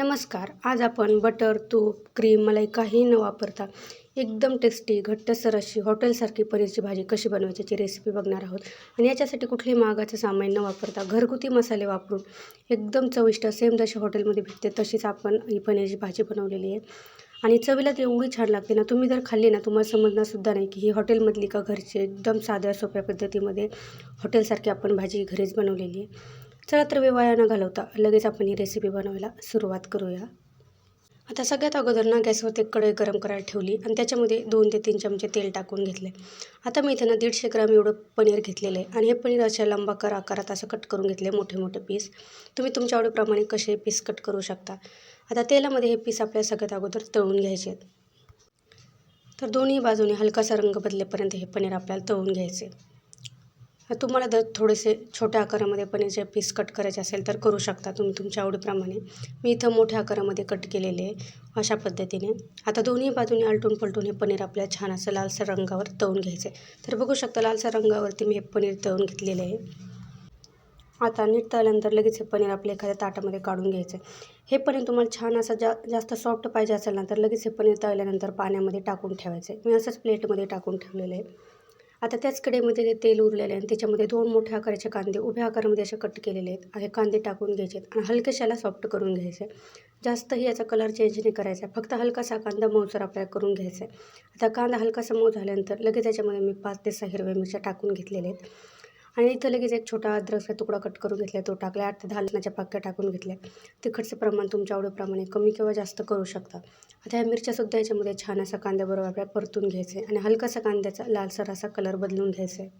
नमस्कार. आज आपण बटर तूप क्रीम मलाई काही न वापरता एकदम टेस्टी घट्टसर अशी हॉटेलसारखी पनीरची भाजी कशी बनवायची रेसिपी बघणार आहोत. आणि याच्यासाठी कुठलीही महागाचं सामान न वापरता घरगुती मसाले वापरून एकदम चविष्ट सेम जशी हॉटेलमध्ये भेटते तशीच आपण ही पनीरची भाजी बनवलेली आहे. आणि चवीला ती एवढी छान लागते ना तुम्ही जर खाल्ली ना तुम्हाला समजणारसुद्धा नाही की ही हॉटेलमधली का घरची एकदम साध्या सोप्या पद्धतीमध्ये हॉटेलसारखी आपण भाजी घरीच बनवलेली आहे. चला तर वेळ वाया न घालवता लगेच आपण ही रेसिपी बनवायला सुरुवात करूया. आता सगळ्यात अगोदर ना गॅसवरती कढई गरम करायला ठेवली आणि त्याच्यामध्ये दोन ते तीन चमचे तेल टाकून घेतले. आता मी इथे ना दीडशे ग्राम एवढं पनीर घेतलेलं आहे आणि हे पनीर अशा लंबाकार आकारात असं कट करून घेतले मोठे मोठे पीस तुम्ही तुमच्या आवडीप्रमाणे कसे पीस कट करू शकता. आता तेलामध्ये हे पीस आपल्या सगळ्यात अगोदर तळून घ्यायचे आहेत. तर दोन्ही बाजूने हलकासा रंग बदलेपर्यंत हे पनीर आपल्याला तळून घ्यायचे तुम्हाला जर थोडेसे छोट्या आकारामध्ये पनीरचे पीस कट करायचे असेल तर करू शकता तुम्ही तुमच्या आवडीप्रमाणे. मी इथं मोठ्या आकारामध्ये कट केलेले आहे अशा पद्धतीने. आता दोन्ही बाजूने आलटून पलटून हे पनीर आपल्याला छान असं लालसर रंगावर तळून घ्यायचं आहे. तर बघू शकता लालसर रंगावरती मी हे पनीर तळून घेतलेले आहे. आता नीट तळल्यानंतर लगेच हे पनीर आपल्या एखाद्या ताटामध्ये काढून घ्यायचं आहे. हे पनीर तुम्हाला छान असं जा जास्त सॉफ्ट पाहिजे असेल ना तर लगेच हे पनीर तळल्यानंतर पाण्यामध्ये टाकून ठेवायचं आहे. मी असंच प्लेटमध्ये टाकून ठेवलेलं आहे. आता त्याच कडेमध्ये ते तेल उरलेले आहे आणि त्याच्यामध्ये दोन मोठ्या आकाराचे कांदे उभ्या आकारामध्ये असे कट केलेले आहेत. हे कांदे टाकून घ्यायचे आहेत आणि हलकेशाला सॉफ्ट करून घ्यायचे जास्तही याचा कलर चेंज नाही करायचा फक्त हलकासा कांदा मऊसर आपल्याला करून घ्यायचा आहे. आता कांदा हलकासा मऊ झाल्यानंतर लगेच त्याच्यामध्ये मी पाच ते सहा हिरव्या मिरच्या टाकून घेतलेल्या आहेत. आणि इथं लगेच एक छोटा अद्रकचा तुकडा कट करून घेतला तो टाकला आठ ते दहा लसणाच्या पाक्या टाकून घेतल्या तिखटचं प्रमाण तुमच्या आवडीप्रमाणे कमी किंवा जास्त करू शकता. आता ह्या मिरच्यासुद्धा याच्यामध्ये छान असा कांद्याबरोबर आपल्याला परतून घ्यायचं आहे आणि हलकासा कांद्याचा लालसर असा कलर बदलून घ्यायचा. आहे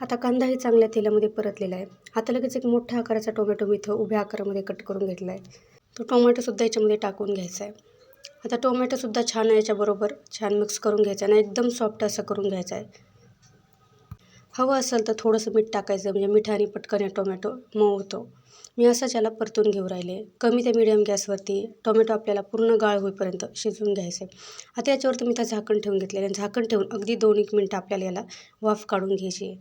आता कांदाही चांगल्या तेलामध्ये परतलेला आहे. आता लगेच एक मोठ्या आकाराचा टोमॅटो मी इथं उभ्या आकारामध्ये कट करून घेतला आहे तो टोमॅटोसुद्धा याच्यामध्ये टाकून घ्यायचा आहे. आता टोमॅटोसुद्धा छान याच्याबरोबर छान मिक्स करून घ्यायचा आहे आणि एकदम सॉफ्ट असं करून घ्यायचा आहे. हवं असेल तर थोडंसं मीठ टाकायचं म्हणजे मिठाने पटकन टोमॅटो मऊ होतो मी असंच याला परतून घेऊ राहिले. कमी ते मिडियम गॅसवरती टोमॅटो आपल्याला पूर्ण गाळ होईपर्यंत शिजवून घ्यायचे आता याच्यावरती मी त्या झाकण ठेवून घेतलेलं आणि झाकण ठेवून अगदी दोन एक मिनटं आपल्याला याला वाफ काढून घ्यायची आहे.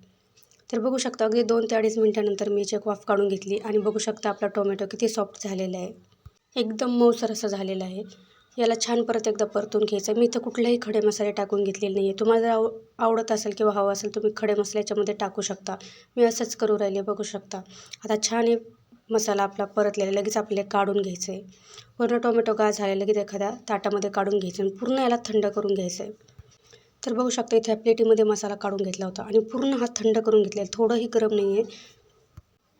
तर बघू शकता अगदी दोन ते अडीच मिनटानंतर मी चेक एक वाफ काढून घेतली आणि बघू शकता आपला टोमॅटो किती सॉफ्ट झालेला आहे. एकदम मऊसर असं झालेलं आहे. याला छान परत एकदा परतून घ्यायचं. मी इथं कुठलेही खडे मसाले टाकून घेतलेले नाही आहे तुम्हाला जर आव आवडत असेल किंवा हवं असेल तुम्ही खडे मसाले याच्यामध्ये टाकू शकता. मी असंच करू राहिले बघू शकता. आता छान हे मसाला आपला परतलेला लगेच आपल्याला काढून घ्यायचं आहे पूर्ण टोमॅटो गाळ झाले लगेच एखाद्या ताटामध्ये काढून घ्यायचं आणि पूर्ण याला थंड करून घ्यायचं आहे तर बघू शकता इथे प्लेटीमध्ये मसाला काढून घेतला होता. आणि पूर्ण हा थंड करून घेतलेला आहे थोडंही गरम नाही आहे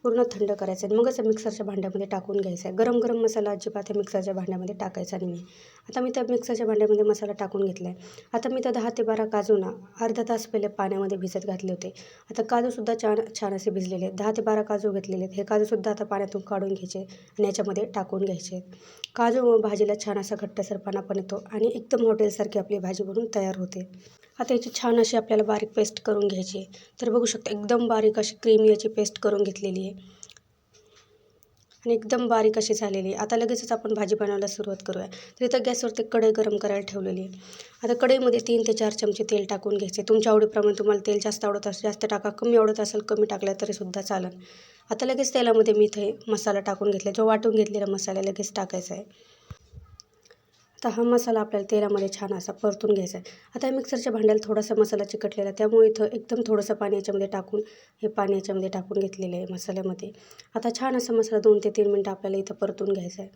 पूर्ण थंड करायचं आहे मगच मिक्सरच्या भांड्यामध्ये टाकून घ्यायचं आहे. गरम गरम मसाला अजिबात मिक्सरच्या भांड्यामध्ये टाकायचा नाही आता मी त्या मिक्सरच्या भांड्यामध्ये मसाला टाकून घेतला आहे आता मी त्या दहा ते बारा काजूना अर्धा तास पहिले पाण्यामध्ये भिजत घातले होते. आता काजूसुद्धा छान छान असे भिजलेले आहेत. दहा ते बारा काजू घेतलेले आहेत. हे काजूसुद्धा आता पाण्यातून काढून घ्यायचे आणि याच्यामध्ये टाकून घ्यायचे काजू भाजीला छान असा घट्टसरपणा पण येतो आणि एकदम हॉटेलसारखी आपली भाजी बनून तयार होते. आता याची छान अशी आपल्याला बारीक पेस्ट करून घ्यायची. आहे तर बघू शकता एकदम बारीक अशी क्रीमी याची पेस्ट करून घेतलेली आहे. आणि एकदम बारीक अशी झालेली आहे. आता लगेचच आपण भाजी बनवायला सुरुवात करूया. तर इथं गॅसवरती कढई गरम करायला ठेवलेली आहे. आता कढईमध्ये तीन ते चार चमचे तेल टाकून घ्यायचे. तुमच्या आवडीप्रमाणे तुम्हाला तेल जास्त आवडत असेल जास्त टाका. कमी आवडत असेल कमी टाकलं तरीसुद्धा चालेल. आता लगेच तेलामध्ये मी इथे मसाला टाकून घेतला जो वाटून घेतलेला मसाला लगेच टाकायचा आहे. आता हा मसाला आपल्याला तेलामध्ये छान असा परतून घ्यायचा आहे. आता मिक्सरच्या भांड्याला थोडासा मसाला चिकटलेला त्यामुळे इथं एकदम थोडंसं पाणी याच्यामध्ये टाकून हे पाणी याच्यामध्ये टाकून घेतलेलं आहे मसाल्यामध्ये. आता छान असा मसाला दोन ते तीन मिनटं आपल्याला इथं परतून घ्यायचा आहे.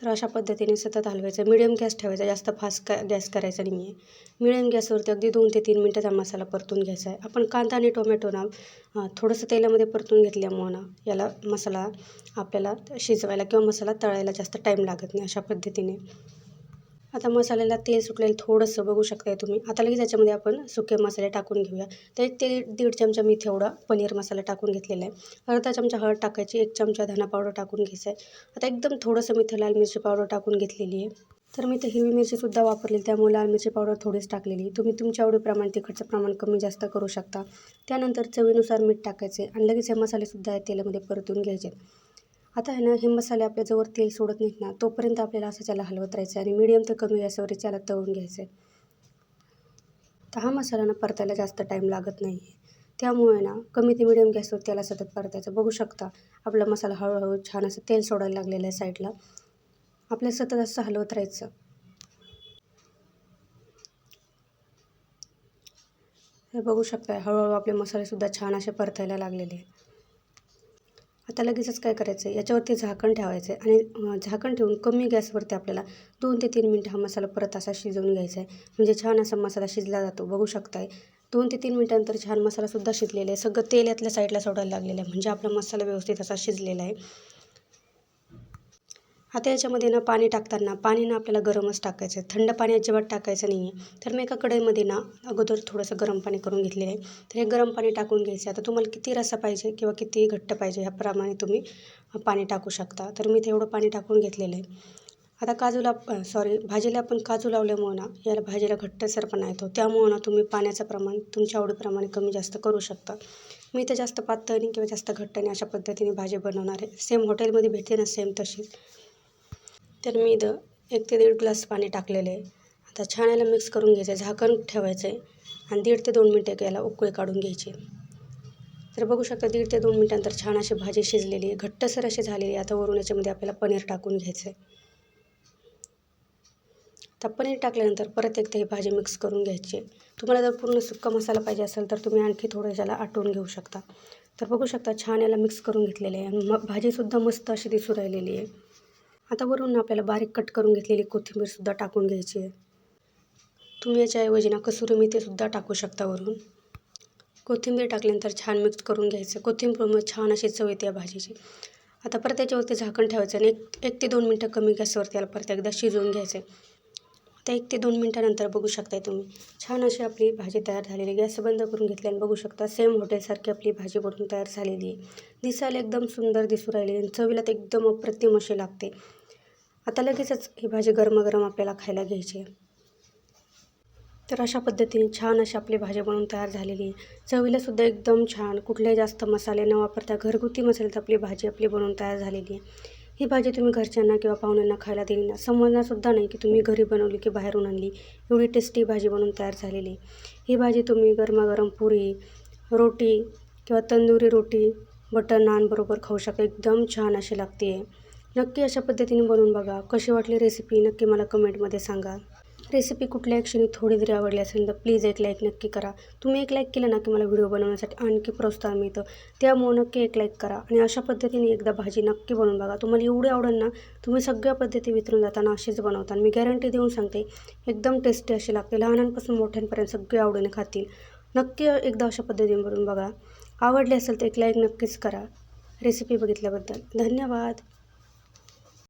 तर अशा पद्धतीने सतत हलवायचं. मिडियम गॅस ठेवायचा. जास्त फास्ट का गॅस करायचा नाही आहे मिडियम गॅसवरती अगदी दोन ते तीन मिनटाचा मसाला परतून घ्यायचा. आहे आपण कांदा आणि टोमॅटो ना थोडंसं तेलामध्ये परतून घेतल्यामुळं ना याला मसाला आपल्याला शिजवायला किंवा मसाला तळायला जास्त टाईम लागत नाही अशा पद्धतीने. आता मसाल्याला तेल सुटलेलं थोडंसं बघू शकताय तुम्ही. आता लगेच याच्यामध्ये आपण सुके मसाले टाकून घेऊया. तर एक ते दीड चमचा मी तेवढा पनीर मसाला टाकून घेतलेला आहे. अर्धा चमचा हळद टाकायची एक चमचा धना पावडर टाकून घ्यायचा आहे. आता एकदम थोडंसं मी लाल मिरची पावडर टाकून घेतलेली आहे. तर मी तर हिरवी मिरचीसुद्धा वापरलेली त्यामुळे लाल मिरची पावडर थोडीच टाकलेली तुम्ही तुमच्या आवडीप्रमाणे तिखटचं प्रमाण कमी जास्त करू शकता. त्यानंतर चवीनुसार मीठ टाकायचे आणि लगेच हे मसालेसुद्धा तेलामध्ये परतून घ्यायचे. आता आहे ना हे मसाले आपल्या जवळ तेल सोडत नाहीत ना तोपर्यंत आपल्याला असं त्याला हलवत राहायचं आणि मीडियम ते कमी गॅसवर त्याला तळून घ्यायचं. आहे तर हा मसाला ना परतायला जास्त टाईम लागत नाही आहे त्यामुळे ना कमी ते मिडियम गॅसवर त्याला सतत परतायचं. बघू शकता आपला मसाला हळूहळू छान असं तेल सोडायला लागलेलं आहे साईडला आपल्याला सतत असं हलवत राहायचं. हे बघू शकता हळूहळू आपले मसालेसुद्धा छान असे परतायला लागलेले आहेत. आता लगेचच काय करायचं? आहे याच्यावरती झाकण ठेवायचं आहे आणि झाकण ठेवून कमी गॅसवरती आपल्याला दोन ते तीन मिनटं हा मसाला परत असा शिजवून घ्यायचा आहे म्हणजे छान असा मसाला शिजला जातो बघू शकताय. दोन ते तीन मिनटानंतर छान मसालासुद्धा शिजलेला आहे. सगळं तेल यातल्या साईडला सोडायला लागलेलं आहे. म्हणजे आपला मसाला व्यवस्थित असा शिजलेला आहे. आता याच्यामध्ये ना पाणी टाकताना पाणी ना आपल्याला गरमच टाकायचं आहे थंड पाणी अजिबात टाकायचं नाही आहे तर मी एका कढईमध्ये ना अगोदर थोडंसं गरम पाणी करून घेतलेलं आहे. तर हे गरम पाणी टाकून घ्यायचं आता तुम्हाला किती रसा पाहिजे किंवा किती घट्ट पाहिजे ह्याप्रमाणे तुम्ही पाणी टाकू शकता. तर मी तेवढं पाणी टाकून घेतलेलं आहे. आता काजूला सॉरी भाजीला आपण काजू लावल्यामुळं ना याला भाजीला घट्टसरपणा येतो. त्यामुळं ना तुम्ही पाण्याचं प्रमाण तुमच्या आवडीप्रमाणे कमी जास्त करू शकता. मी तर जास्त पातळी किंवा जास्त घट्टने अशा पद्धतीने भाजी बनवणार आहे. सेम हॉटेलमध्ये भेटते ना सेम तशीच. तर मी इथं एक ते दीड ग्लास पाणी टाकलेलं आहे. आता छान याला मिक्स करून घ्यायचं आहे. झाकण ठेवायचं आहे. आणि दीड ते दोन मिनटं याला उकळी काढून घ्यायची तर बघू शकता दीड ते दोन मिनटानंतर छान अशी भाजी शिजलेली आहे. घट्टसर अशी झालेली आहे. आता वरून याच्यामध्ये आपल्याला पनीर टाकून घ्यायचं आहे. आता पनीर टाकल्यानंतर परत एकदा ही भाजी मिक्स करून घ्यायची तुम्हाला जर पूर्ण सुक्का मसाला पाहिजे असेल तर तुम्ही आणखी थोडं याला आटवून घेऊ शकता. तर बघू शकता छान याला मिक्स करून घेतलेलं आहे. आणि मग भाजीसुद्धा मस्त अशी दिसू राहिलेली आहे. आता वरून आपल्याला बारीक कट करून घेतलेली कोथिंबीरसुद्धा टाकून घ्यायची आहे. तुम्ही याच्याऐवजी ना कसुरी मेथीसुद्धा टाकू शकता वरून. कोथिंबीर टाकल्यानंतर छान मिक्स करून घ्यायचं. कोथिंबीरमुळे छान अशी चव येते या भाजीची. आता परत त्याच्यावरती झाकण ठेवायचं आणि एक एक ते दोन मिनटं कमी गॅसवरती याला परत एकदा शिजवून घ्यायचं आहे आता एक ते दोन मिनटानंतर बघू शकताय तुम्ही. छान अशी आपली भाजी तयार झालेली गॅस बंद करून घेतल्याने आणि बघू शकता सेम हॉटेलसारखी आपली भाजी बनवून तयार झालेली आहे. दिसायला एकदम सुंदर दिसू राहिली आणि चवीला तर एकदम अप्रतिम अशी लागते. आता लगेचच ही भाजी गरमागरम आपल्याला खायला घ्यायची आहे. तर अशा पद्धतीने छान अशी आपली भाजी बनवून तयार झालेली आहे. चवीलासुद्धा एकदम छान. कुठले जास्त मसाले न वापरता घरगुती मसाल्यात आपली भाजी आपली बनवून तयार झालेली आहे. ही भाजी तुम्ही घरच्यांना किंवा पाहुण्यांना खायला दिली ना समजणारसुद्धा नाही की तुम्ही घरी बनवली की बाहेरून आणली. एवढी टेस्टी भाजी बनवून तयार झालेली. ही भाजी तुम्ही गरमागरम पुरी रोटी किंवा तंदुरी रोटी बटर नानबरोबर खाऊ शकता. एकदम छान अशी लागते आहे नक्की अशा पद्धतीने बनवून बघा. कशी वाटली रेसिपी नक्की मला कमेंटमध्ये सांगा. रेसिपी कुठल्या क्षणी थोडी जरी आवडली असेल तर प्लीज एक लाईक नक्की करा. तुम्ही एक लाईक केलं ना की मला व्हिडिओ बनवण्यासाठी आणखी प्रोत्साहन मिळतं. त्यामुळं नक्की एक लाईक करा आणि अशा पद्धतीने एकदा भाजी नक्की बनवून बघा. तुम्हाला एवढी आवडेल ना तुम्ही सगळ्या पद्धती वितरून जाताना अशीच बनवता आणि मी गॅरंटी देऊन सांगते एकदम टेस्टी अशी लागते. लहानांपासून मोठ्यांपर्यंत सगळे आवडीने खातील. नक्की एकदा अशा पद्धतीने बनवून बघा. आवडली असेल तर एक लाईक नक्कीच करा. रेसिपी बघितल्याबद्दल धन्यवाद.